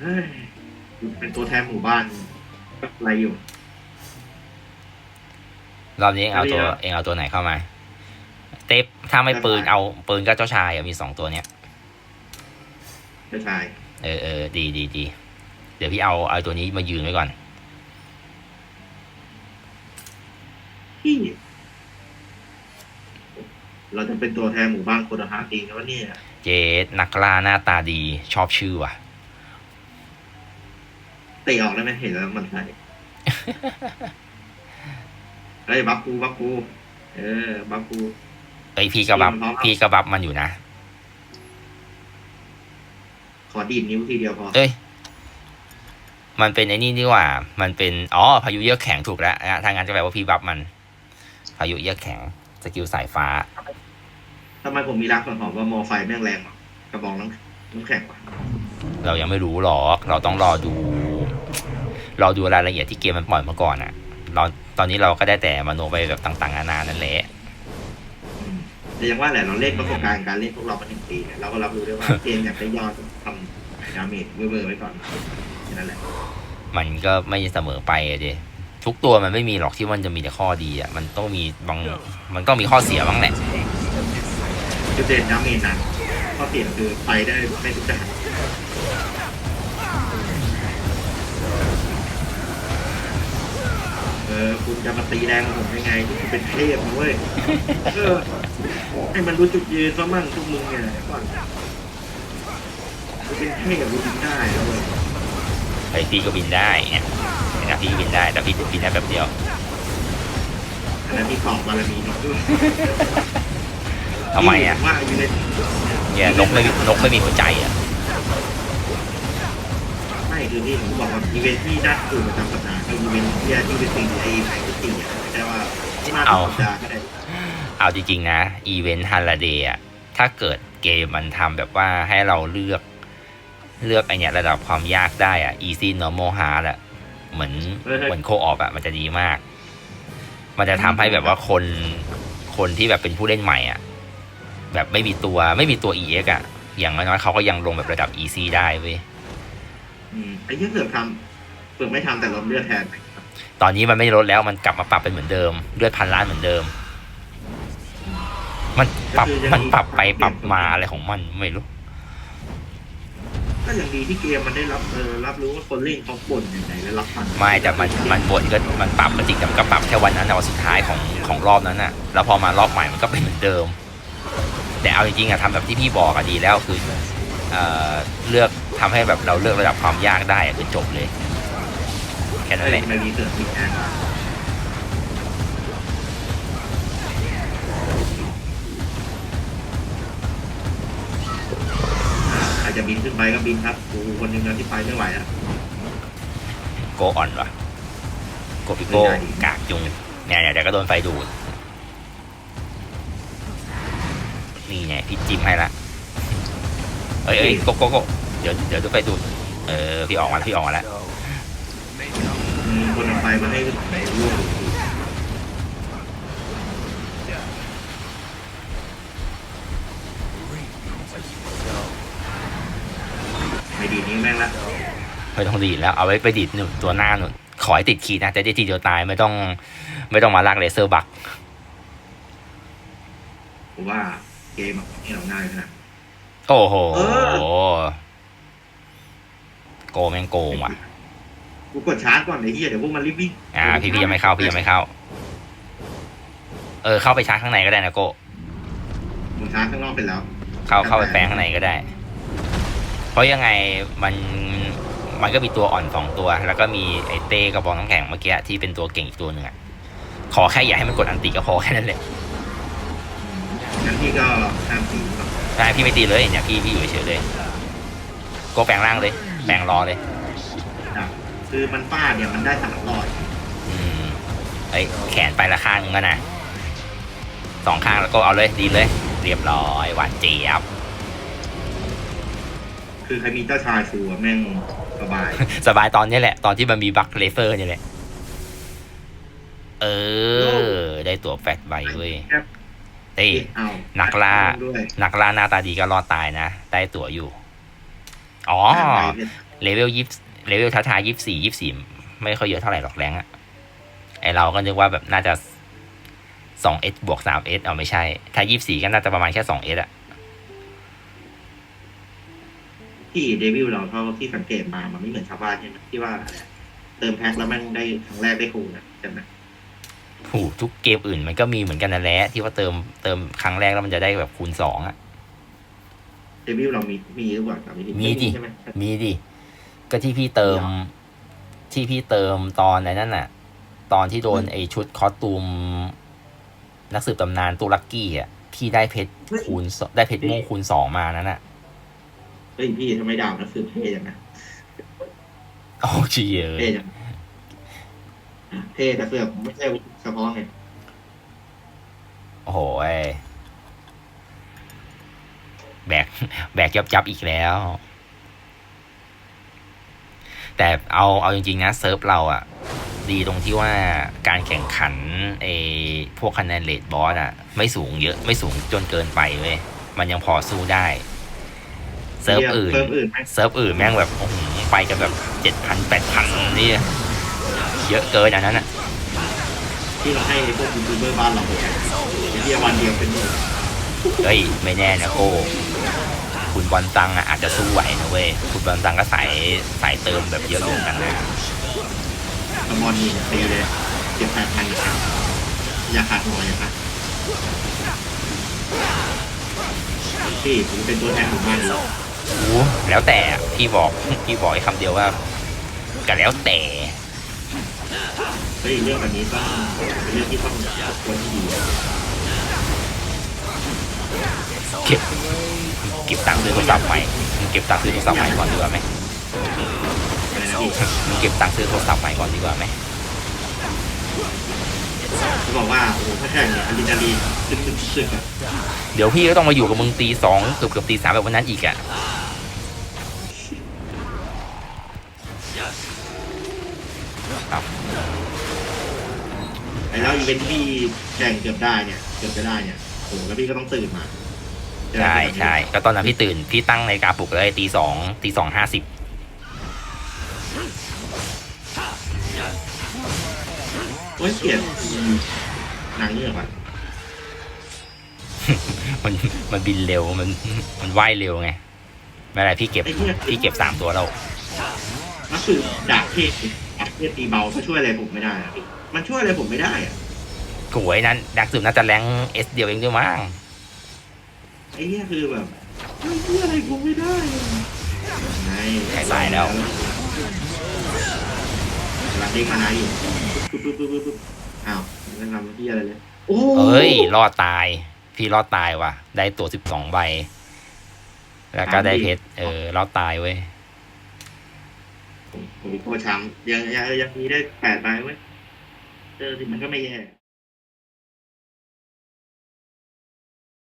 เฮ้ยเป็นตัวแทนหมู่บ้านอะไรอยู่ รอบนี้เองเอาตัวเอาดิเองเอาตัวไหนเข้ามา เต็ปถ้าไม่ปืนได้เอาปืนก็เจ้าชายอะมีสองตัวเนี้ย เจ้าชาย เออเออดีดีดีเดี๋ยวพี่เอาเอาตัวนี้มายืนไว้ก่อนที่ เราจะเป็นตัวแทนหมู่บ้านโคดาฮาเองนะวะเนี่ย เจสนักล่าหน้าตาดีชอบชื่อว่ะ เตะออกได้ไหมเห็นแล้วมันใส่เฮ้ยบัฟกูบัฟกูเออบัฟกูเอ้ยพี่กระบับทีมพร้อมพี่กระบับมันอยู่นะ ขอดีดนิ้วทีเดียวพอเอ้ยมันเป็นไอ้นี่นี่หว่า มันเป็น อ๋อ พายุเยือกแข็งถูกแล้วนะทางงานจะแปลว่าพี่บับมัน พายุเยือกแข็ง สกิลสายฟ้าทำไมผมมีรักส่วนหอมว่ามอไฟแม่งแรงกว่ากระบองน้ำน้ำแข็งกว่าเรายังไม่รู้หรอก เราต้องรอดู รอดูรายละเอียดที่เกมมันปล่อยมาก่อนอะเราตอนนี้เราก็ได้แต่มโนไปแบบต่างๆนานานั่นแหละอืมแต่ยังว่าแหละเราเล่นประสบการณ์การเล่นพวกเรามาหนึ่งปีเนี่ยเราก็รับรู้ได้ว่าเกมอยากได้ยอดทำดาเมจเวอร์ๆไว้ก่อนแค่นั้นแหละ มันก็ไม่เสมอไปอะเดทุกตัวมันไม่มีหรอกที่มันจะมีแต่ข้อดีอะมันต้องมีบางมันต้องมีข้อเสียบ้างแหละจุดเด่นดาเมจนั้นข้อเสียคือไปได้ไม่ทุกด่าน จะมาตีแรงกับผมยังไงที่คุณเป็นเทพนะเว้ยเออให้มันรู้จุดยืนซะมั่งทุกมึงเนี่ยเดี๋ยวก่อนคุณเป็นเทพรู้จุดได้แล้วเว้ยไอพี่ก็บินได้เนี่ยเห็นไหมพี่บินได้แต่พี่บินได้แบบเดียวอันนั้นมีของบารมีนี่ด้วยทำไมอะว่าอยู่ในเนี่ยนกไม่มีนกไม่มีหัวใจอะไม่ คือที่ผมบอกว่าอีเวนท์ที่น่าตื่นประจำสัปดาห์คืออีเวนท์ที่ที่เป็นสิ่งไอ้ไอ้ที่ตีอะไม่ใช่ว่าที่มาทุกสัปดาห์ก็ได้เอาจริงๆนะอีเวนต์ฮันลาเดย์อะถ้าเกิดเกมมันทำแบบว่าให้เราเลือกเลือกไอเนี่ยระดับความยากได้อะ easy normal hard อะเหมือนเหมือนโคออปอะมันจะดีมาก มันจะทำให้แบบว่าคนคนที่แบบเป็นผู้เล่นใหม่อะ แบบไม่มีตัวไม่มีตัว EX อะ อย่างน้อยๆเขาก็ยังลงแบบระดับ easy ได้เว้ย อืมไอ้ที่เสือกทำเสือกไม่ทำแต่ลดเลือดแทนตอนนี้มันไม่ลดแล้วมันกลับมาปรับเป็นเหมือนเดิม เลือดพันล้านเหมือนเดิม มันปรับมันปรับไปปรับมาอะไรของมันไม่รู้ก็อย่างดีที่เกมมันได้รับเออรับรู้ว่าคนเล่นเขาบ่นยังไงและรับฟังไม่แต่มันมันบนก็มันปรับก็จริงแต่มันก็ปรับแค่วันนั้นแต่วันสุดท้ายของของรอบนั้นน่ะ แล้วพอมารอบใหม่มันก็เป็นเหมือนเดิม แต่เอาจริงๆอะทำแบบที่พี่บอกอะดีแล้วคือ เอ่อเลือกทำให้แบบเราเลือกระดับความยากได้อะคือจบเลย แค่นั้นเอ้แหยละมันมีเสือกมีแทนมาอ่าใครจะบินขึ้นไปก็บินครับกูคนหนึงนะที่ไปไม่ไหวอะโกอ่อนวะโกปิโก้ไม่ได้ดิกากจุงเนี่ยเนี่ยเดี๋ยวก็โดนไฟดูดนี่ไงพี่จิ้มให้ละ เอ้ยเอ้ยโกโกโกเดี๋ยวเดี๋ยวดูไฟดูดเออพี่ออกมาแล้วพี่ออกมาแล้วมีคนเอาไปมาให้ร่วมไม่ดีนี้แม่งละไม่ต้องดีดแล้วเอาไว้ไปดีดหนึ่งตัวหน้าหนุนขอให้ติดขีดนะจะได้ทีเดียวตายไม่ต้อง ไม่ต้องมาลากเลเซอร์บักผมว่าเกมอะนี่เราง่ายขนาด โอ้โหเอโกแม่งโกงว่ะกูกดชาร์จก่อนไอ้เหี้ยเดี๋ยวพวกมันรีบวิ่งอ่าพี่พี่ยังไม่เข้าพี่ยังไม่เข้า เออ เข้าไปชาร์จข้างในก็ได้นะโกผมชาร์จข้างนอกไปแล้ว เข้าเข้าไปแปลงข้างในก็ได้ เพราะยังไงมันมันก็มีตัวอ่อนสองตัว แล้วก็มีไอเต้กระบอกน้ำแข็งเมื่อกี้ที่เป็นตัวเก่งอีกตัวหนึ่งอะขอแค่อย่าให้มันกดอันติก็พอแค่นั้นแหละงั้น พี่ก็ห้ามตีก่อนใช่พี่ไม่ตีเลยเนี่ยพี่พี่อยู่เฉยๆเลยโกแปลงร่างเลย แปลงรอเลยนะคือมันฟาดเนี่ยมันได้สามร้อยอืมเอ้ยแขนไปละข้างนึงก็นะสองข้างแล้วก็เอาเลยดีเลย เรียบร้อยหวานเจี๊ยบ คือใครมีเจ้าชายชัวร์แม่งสบายสบายตอนนี้แหละ ตอนที่มันมีบัคเลเซอร์นี่แหละ เออ ได้ตัวแฟตใบเว้ยครับ เฮ้ยเอานักล่า ด้วยนักล่าหน้าตาดีก็รอดตายนะ ได้ตั๋วอยู่ อ๋อห้าใบเนี่ยเลเวลยี่เลเวลท้าทายยี่สี่ยี่สี่ไม่ค่อยเยอะเท่าไหร่หรอกแรงอะไอเราก็นึกว่าแบบน่าจะสองเอสบวกสามเอสเอาไม่ใช่ ถ้ายี่สี่ก็น่าจะประมาณแค่สองเอสอะที่เดวิลเราเท่าที่สังเกตมามันไม่เหมือนชาวบ้านใช่ไหมที่ว่าอะไรอะเติมแพ็คแล้วมันได้ครั้งแรกได้คูณอะใช่ไหม ถูกทุกเกมอื่นมันก็มีเหมือนกันนั่นแหละที่ว่าเติมเติมครั้งแรกแล้วมันจะได้แบบคูณสองอะเดวิลเรามีมีหรือเปล่าจำไม่ผิมีดิใช่ไหมมีดิก็ที่พี่เติมที่พี่เติมตอนไหนนั่นน่ะ ตอนที่โดนไอชุดคอสตูม นักสืบตำนานตูลักกี้อะพี่ได้เพชรคูณสได้เพชรโม่คูณสองมานั่นน่ะเฮ้ยพี่ทำไมดาวนักสืบเท่จังนะโอ้เชียเท่จัง เท่แต่เสือกไม่ใช่เฉพาะไงโอ้โหเอ้ยแบกแบกยับยับอีกแล้ว แต่เอาเอาจริง ๆ นะ เซิร์ฟเราอะดีตรงที่ว่าการแข่งขันไอพวกคะแนนเลดบอสอะไม่สูงเยอะไม่สูงจนเกินไปเว้ยมันยังพอสู้ได้เซิร์ฟอื่นเซิร์ฟอื่นไหมเซิร์ฟอื่นแม่งแบบโอ้โหไปกันแบบเจ็ดพันแปดพันนี่ เยอะเกินอันนั้นอะที่เราให้พวกยูทูบเบอร์บ้านเราไปแข่งไอ้เดียวันเดียวเป็นหมื่นเฮ้ยไม่แน่นะโก้คุณบอลตังอะอาจจะสู้ไหวนะเว้ยคุณบอลตังก็สายสายเติมแบบเยอะเหมือนกันนะสมอนนี่ตีเลยเจ็ดแปดพันอยู่แล้วอย่าขาดหัวอย่าขาดพี่ผมเป็นตัวแทนหมู่บ้านนี้โอ้แล้วแต่อะพี่บอกพี่บอกไอ้คำเดียวว่าก็แล้วแต่ เฮ้ยเรื่องแบบนี้ต้องเป็นเรื่องที่ต้องควรที่ดีเก็บเก็บตังค์ซื้อโทรศัพท์ใหม่มึงเก็บตังค์ซื้อโทรศัพท์ใหม่ก่อนดีกว่าไหมอะไรนะพี่มึงเก็บตังค์ซื้อโทรศัพท์ใหม่ก่อนดีกว่าไหมเขาบอกว่าโอ้โหถ้าแข่งเนี่ยอะดรีนาลีนซึกซึกซึกอะเดี๋ยวพี่ก็ต้องมาอยู่กับมึงตีสองเกือบเกือบตีสามแบบวันนั้นอีกอะ แล้วอีเวนท์ที่แข่งเกือบได้เนี่ยเกือบจะได้เนี่ยโอ้โหแล้วพี่ก็ต้องตื่นมาใช่ใช่ก็ตอนนั้นพี่ตื่น พี่ตั้งในาฬิกาปลุกเลยตีสองตีสองห้าสิบโอ้ยเกลียดนางเงือกอะมันมันบินเร็วมันมันว่ายเร็วไงไม่เป็นไรพี่เก็บไอ้เหี้ยพี่เก็บสามตัวแล้วนักสืบดาบเทพดาบเทพตีเบาก็ช่วยอะไรผมไม่ได้อะพี่มันช่วยอะไรผมไม่ได้อะโอ้ยนั้นดักสืบน่าจะแรงเอสเดียวเองด้วยมั้งไอ้เหี้ยคือแบบมันช่วยอะไรผมไม่ได้อะไงใครตายแล้วรับเด้งมานาอยู่ปุ๊บปุ๊บปุ๊บปุ๊บปุ๊บอ้าวไม่ทำที่อะไรเลยโอ้เอ้ยรอดตาย พี่รอดตายว่ะ ได้ตัวสิบสองใบ แล้วก็ได้เพชรเออรอดตายเว้ยผมผมมีโคช้ำยังยังยังมีได้แปดใบเว้ย เจอที่มันก็ไม่แย่